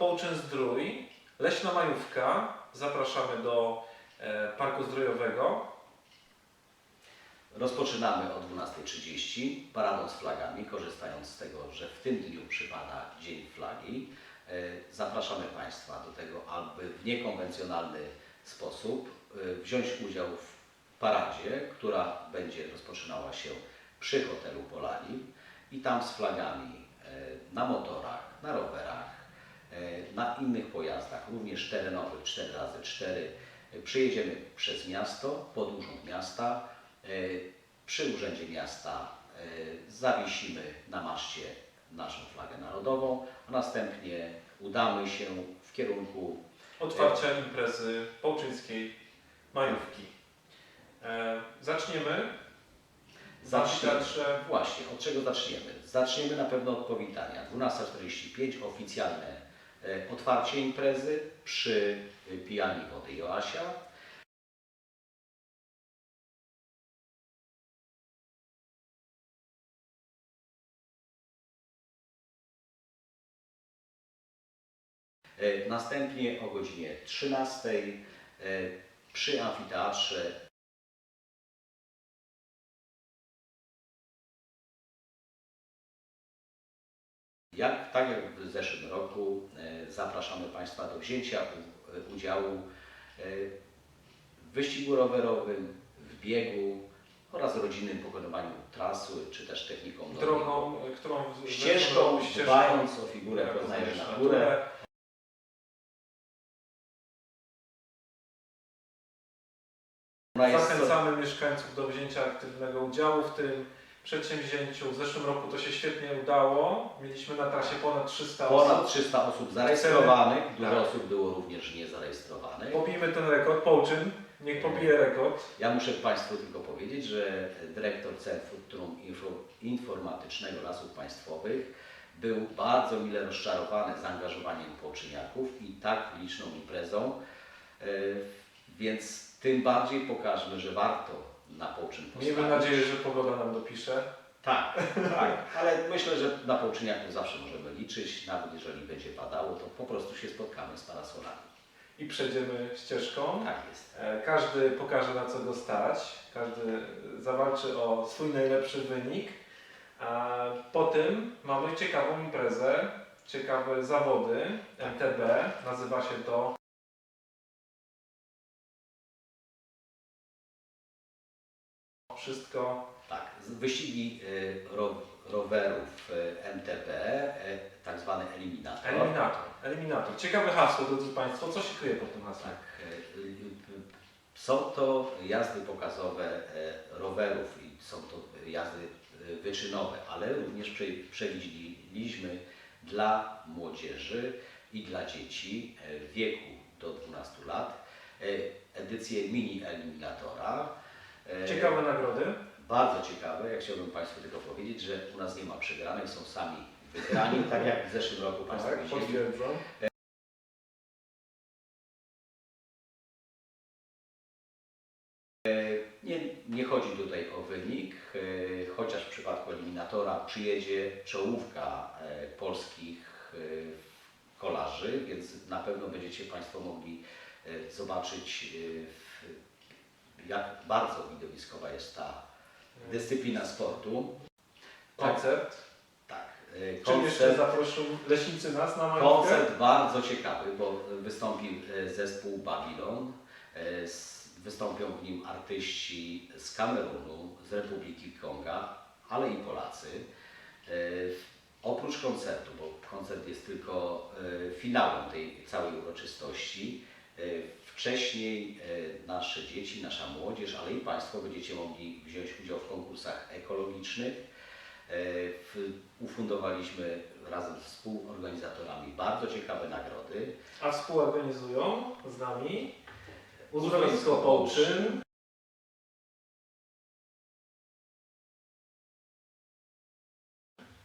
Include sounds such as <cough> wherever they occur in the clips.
Połczyn Zdrój, Leśna Majówka. Zapraszamy do e, Parku Zdrojowego. Rozpoczynamy o 12.30 paradą z flagami, korzystając z tego, że w tym dniu przypada Dzień Flagi. E, zapraszamy Państwa do tego, aby w niekonwencjonalny sposób e, wziąć udział w paradzie, która będzie rozpoczynała się przy hotelu Polani i tam z flagami na motorach, na rowerach, na innych pojazdach, również terenowych 4x4. e, Przyjedziemy przez miasto, pod urząd miasta. e, Przy urzędzie miasta e, zawiesimy na maszcie naszą flagę narodową, a następnie udamy się w kierunku Otwarcia imprezy połczyńskiej majówki. E, zaczniemy. Zaczniemy. Teatrze Właśnie, od czego zaczniemy? Zaczniemy na pewno od powitania. 12.45 oficjalne e, otwarcie imprezy przy e, pijani wody Joasia. E, Następnie o godzinie 13 e, przy amfiteatrze Jak, tak jak w zeszłym roku e, zapraszamy Państwa do wzięcia e, udziału e, w wyścigu rowerowym, w biegu oraz rodzinnym pokonywaniu trasy, czy też techniką drogą, którą ścieżką, dbając o figurę, poznajesz naturę. Zachęcamy mieszkańców do wzięcia aktywnego udziału w tym przedsięwzięciu. W zeszłym roku to się świetnie udało. Mieliśmy na trasie ponad 300 ponad osób. 300 osób zarejestrowanych, dużo Tak. osób było również niezarejestrowanych. Pobijmy ten rekord. Połczyn, niech pobije rekord. Ja muszę Państwu tylko powiedzieć, że dyrektor Centrum Info- Informatycznego Lasów Państwowych był bardzo mile rozczarowany zaangażowaniem poczyniaków i tak liczną imprezą, e, więc tym bardziej pokażmy, że warto na poczyn postawić. Miejmy nadzieję, że pogoda nam dopisze. Tak, tak, <laughs> ale myślę, że na poczyniaków zawsze możemy liczyć, nawet jeżeli będzie padało, to po prostu się spotkamy z parasolami. I przejdziemy ścieżką. Tak jest. E, Każdy pokaże na co go stać, każdy zawalczy o swój najlepszy wynik. A po tym mamy ciekawą imprezę, ciekawe zawody MTB. Nazywa się to wszystko Tak, wyścigi y, ro, rowerów y, MTB, y, tak zwany eliminator. eliminator. Eliminator. Ciekawe hasło, drodzy Państwo. Co się kryje pod tym hasłem? Tak, są to jazdy pokazowe rowerów i są to jazdy wyczynowe, ale również prze, przewidzieliśmy dla młodzieży i dla dzieci w wieku do 12 lat edycję mini eliminatora. Y, Ciekawe nagrody. Bardzo ciekawe, jak chciałbym Państwu tylko powiedzieć, że u nas nie ma przegranych, są sami wygrani, <laughs> tak jak w zeszłym roku Państwo Tak, widzieli. potwierdzam. Nie, nie chodzi tutaj o wynik, e, chociaż w przypadku eliminatora przyjedzie czołówka e, polskich e, kolarzy, więc na pewno będziecie Państwo mogli e, zobaczyć, e, w- jak bardzo widowiskowa jest ta dyscyplina sportu. Koncert. Tak, e, Czy jeszcze zaproszą leśnicy nas na majówkę? Koncert bardzo ciekawy, bo wystąpił e, zespół Babylon. e, Wystąpią w nim artyści z Kamerunu, z Republiki Konga, ale i Polacy. Oprócz koncertu, bo koncert jest tylko finałem tej całej uroczystości, wcześniej e, nasze dzieci, nasza młodzież, ale i Państwo będziecie mogli wziąć udział w konkursach ekologicznych. E, Ufundowaliśmy razem z współorganizatorami bardzo ciekawe nagrody. A współorganizują z nami Uzdrowisko Połczyn,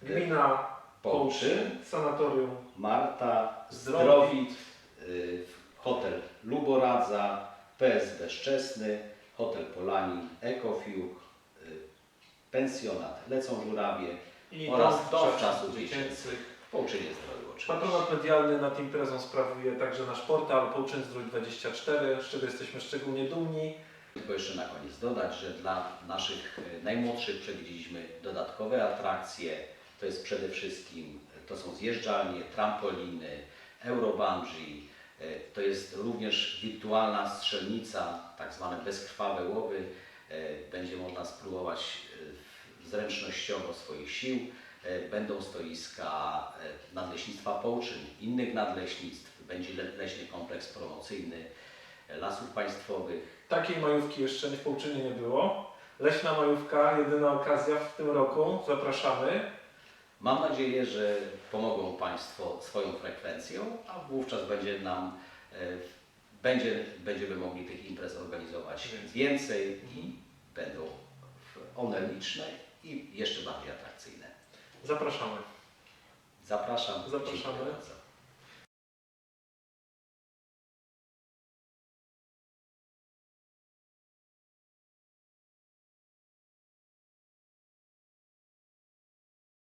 Gmina Połczyn, Sanatorium Marta, Zdrowit. Zdrowit, Hotel Luboradza, PS Bezczesny, Hotel Polanin, Ekofiuk, y, Pensjonat Lecą Żurawie i oraz dom dom wczesnych czasów dziecięcych. Połczynie oczywiście. Patronat medialny nad imprezą sprawuje także nasz portal Pouczynzdrój24, z czego jesteśmy szczególnie dumni. Tylko jeszcze na koniec dodać, że dla naszych e, najmłodszych przewidzieliśmy dodatkowe atrakcje. To jest przede wszystkim, to są zjeżdżalnie, trampoliny, eurobungee, to jest również wirtualna strzelnica, tak zwane bezkrwawe łowy. E, Będzie można spróbować e, zręcznościowo swoich sił. E, Będą stoiska e, Nadleśnictwa Połczyn, innych nadleśnictw, będzie le- leśny kompleks promocyjny e, lasów państwowych, Takiej majówki jeszcze w Połczynie nie było. Leśna majówka, jedyna okazja w tym roku. Zapraszamy. Mam nadzieję, że pomogą Państwo swoją frekwencją, a wówczas będzie nam, e, będzie, będziemy mogli tych imprez organizować więcej i będą one liczne i jeszcze bardziej atrakcyjne. Zapraszamy. Zapraszam. Zapraszamy.